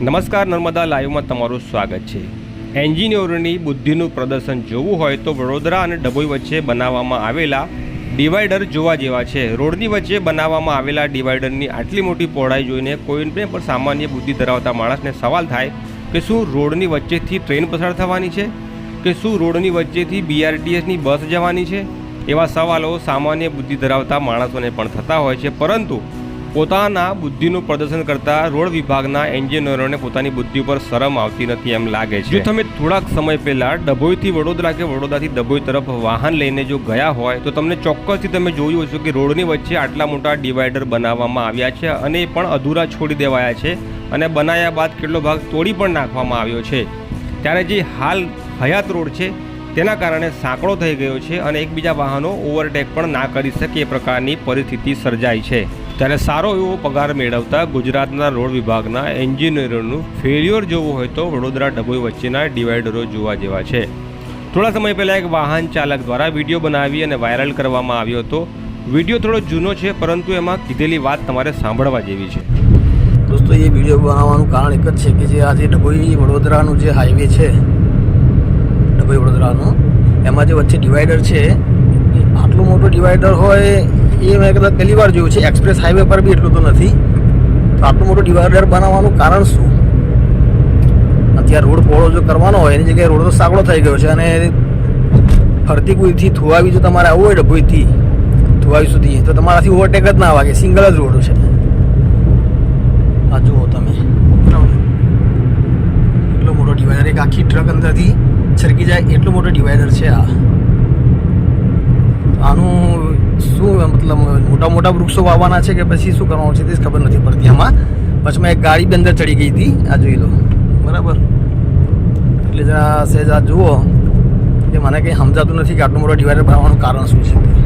નમસ્કાર નર્મદા લાઈવમાં તમારું સ્વાગત છે. એન્જિનિયરોની બુદ્ધિનું પ્રદર્શન જોવું હોય તો વડોદરા અને ડભોઈ વચ્ચે બનાવવામાં આવેલા ડિવાઈડર જોવા જેવા છે. રોડની વચ્ચે બનાવવામાં આવેલા ડિવાઈડરની આટલી મોટી પહોળાઈ જોઈને કોઈને પણ સામાન્ય બુદ્ધિ ધરાવતા માણસને સવાલ થાય કે શું રોડની વચ્ચેથી ટ્રેન પસાર થવાની છે? કે શું રોડની વચ્ચેથી બીઆરટીએસની બસ જવાની છે? એવા સવાલો સામાન્ય બુદ્ધિ ધરાવતા માણસોને પણ થતા હોય છે. પરંતુ પોતાના બુદ્ધિનું પ્રદર્શન કરતા રોડ વિભાગના એન્જિનિયરોને પોતાની બુદ્ધિ ઉપર શરમ આવતી નથી એમ લાગે છે. જો તમે થોડાક સમય પહેલા ડભોઈથી વડોદરા કે વડોદરાથી ડભોઈ તરફ વાહન લઈને જો ગયા હોય, તો તમને ચોક્કસથી તમે જોયું હશે કે રોડની વચ્ચે આટલા મોટા ડિવાઈડર બનાવવામાં આવ્યા છે અને એ પણ અધૂરા છોડી દેવાયા છે અને બનાવ્યા બાદ કેટલો ભાગ તોડી પણ નાખવામાં આવ્યો છે. ત્યારે જે હાલ હયાત રોડ છે, તેના કારણે સાંકડો થઈ ગયો છે અને એકબીજા વાહનો ઓવરટેક પણ ના કરી શકે એ પ્રકારની પરિસ્થિતિ સર્જાઈ છે. ત્યારે સારો એવો પગાર મેળવતા ગુજરાતના રોડ વિભાગના એન્જિનિયરોનું ફેલ્યોર જોવું હોય તો વડોદરા ડભોઈ વચ્ચેના ડિવાઈડરો જોવા જેવા છે. થોડા સમય પહેલાં એક વાહન ચાલક દ્વારા વીડિયો બનાવી અને વાયરલ કરવામાં આવ્યો હતો. વીડિયો થોડો જૂનો છે, પરંતુ એમાં કીધેલી વાત તમારે સાંભળવા જેવી છે. દોસ્તો, એ વીડિયો બનાવવાનું કારણ એક જ છે કે જે આજે ડભોઈ વડોદરાનું જે હાઈવે છે, ડભોઈ વડોદરાનું, એમાં જે વચ્ચે ડિવાઈડર છે આટલું મોટું ડિવાઈડર હોય એ મેં કદાચ પહેલી વાર જોયું છે. એક્સપ્રેસ હાઈવે પર બી એટલું તો નથી. તો આટલું મોટું ડિવાઈડર બનાવવાનું કારણ શું? અત્યારે રોડ પહોળો જો કરવાનો હોય, એની જગ્યાએ રોડ તો સાંકડો થઈ ગયો છે અને ફરતી કુઈથી થુવાવી જો તમારે આવવું હોય ડભોઈથી થુવાવી સુધી, તો તમારાથી ઓવરટેક જ ના વાગે. સિંગલ જ રોડ છે. આ જુઓ તમે. એટલો મોટો ડિવાઈડર એક આખી ટ્રક અંદરથી છરકી જાય, એટલો મોટો ડિવાઈડર છે આ. આનું શું મતલબ મોટા મોટા વૃક્ષો વાવવાના છે કે પછી શું કરવાનું છે તે ખબર નથી પડતી આમાં. વચમાં એક ગાડી બી અંદર ચડી ગઈ હતી. આ જોઈ લો. બરાબર? એટલે જરા સહેજ આ જુઓ. એ મને કંઈ સમજાતું નથી કે આટલું મોટો ડિવાઈડર બનાવવાનું કારણ શું છે